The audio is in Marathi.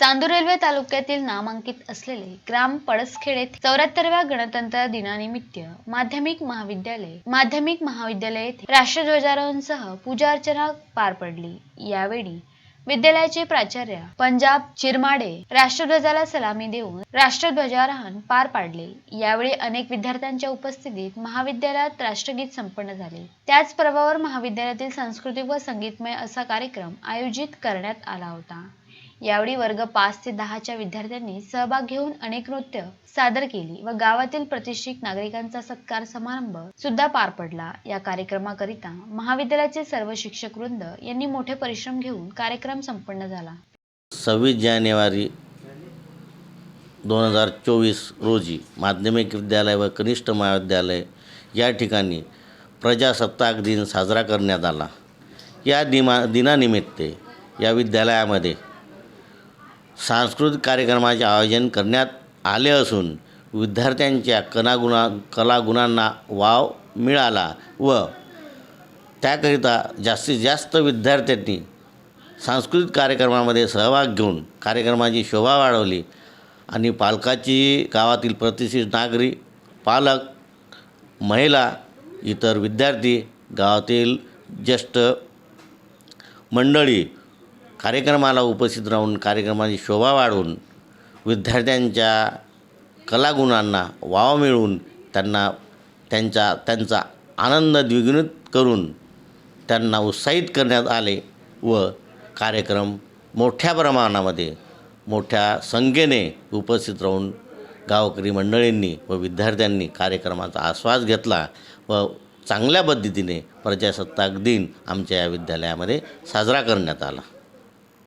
चांदूर रेल्वे तालुक्यातील नामांकित असलेले ग्राम पळसखेड येथे चौऱ्याहत्तरव्या गणतंत्र दिनानिमित्त माध्यमिक महाविद्यालय माध्यमिक महाविद्यालय येथे राष्ट्रध्वजारोहणसह पूजा अर्चना पार पडली. यावेळी विद्यालयाचे प्राचार्य पंजाब चिरमाडे राष्ट्रध्वजाला सलामी देऊन राष्ट्रध्वजारोहण पार पाडले. यावेळी अनेक विद्यार्थ्यांच्या उपस्थितीत महाविद्यालयात राष्ट्रगीत संपन्न झाले. त्याच पर्वावर महाविद्यालयातील सांस्कृतिक व संगीतमय असा कार्यक्रम आयोजित करण्यात आला होता. यावेळी वर्ग पाच ते दहाच्या विद्यार्थ्यांनी सहभाग घेऊन अनेक नृत्य सादर केली व गावातील प्रतिष्ठित नागरिकांचा सत्कार समारंभ सुद्धा पार पडला. या कार्यक्रमाकरिता महाविद्यालयाचे सर्व शिक्षक वृंद यांनी मोठे परिश्रम घेऊन कार्यक्रम संपन्न झाला. सव्वीस जानेवारी दोन हजार चोवीस रोजी माध्यमिक विद्यालय व कनिष्ठ महाविद्यालय या ठिकाणी प्रजासत्ताक दिन साजरा करण्यात आला. या दिमा दिनानिमित्त या विद्यालयामध्ये सांस्कृतिक कार्यक्रमाचे आयोजन करण्यात आले असून विद्यार्थ्यांच्या कनागुणा कलागुणांना वाव मिळाला व त्याकरिता जास्तीत जास्त विद्यार्थ्यांनी सांस्कृतिक कार्यक्रमामध्ये सहभाग घेऊन कार्यक्रमाची शोभा वाढवली आणि पालकाची गावातील प्रतिष्ठित नागरिक पालक महिला इतर विद्यार्थी गावातील ज्येष्ठ मंडळी कार्यक्रमाला उपस्थित राहून कार्यक्रमाची शोभा वाढवून विद्यार्थ्यांच्या कलागुणांना वाव मिळवून त्यांना त्यांचा त्यांचा आनंद द्विगुणित करून त्यांना उत्साहित करण्यात आले व कार्यक्रम मोठ्या प्रमाणामध्ये मोठ्या संख्येने उपस्थित राहून गावकरी मंडळींनी व विद्यार्थ्यांनी कार्यक्रमाचा आस्वाद घेतला व चांगल्या पद्धतीने प्रजासत्ताक दिन आमच्या या विद्यालयामध्ये साजरा करण्यात आला.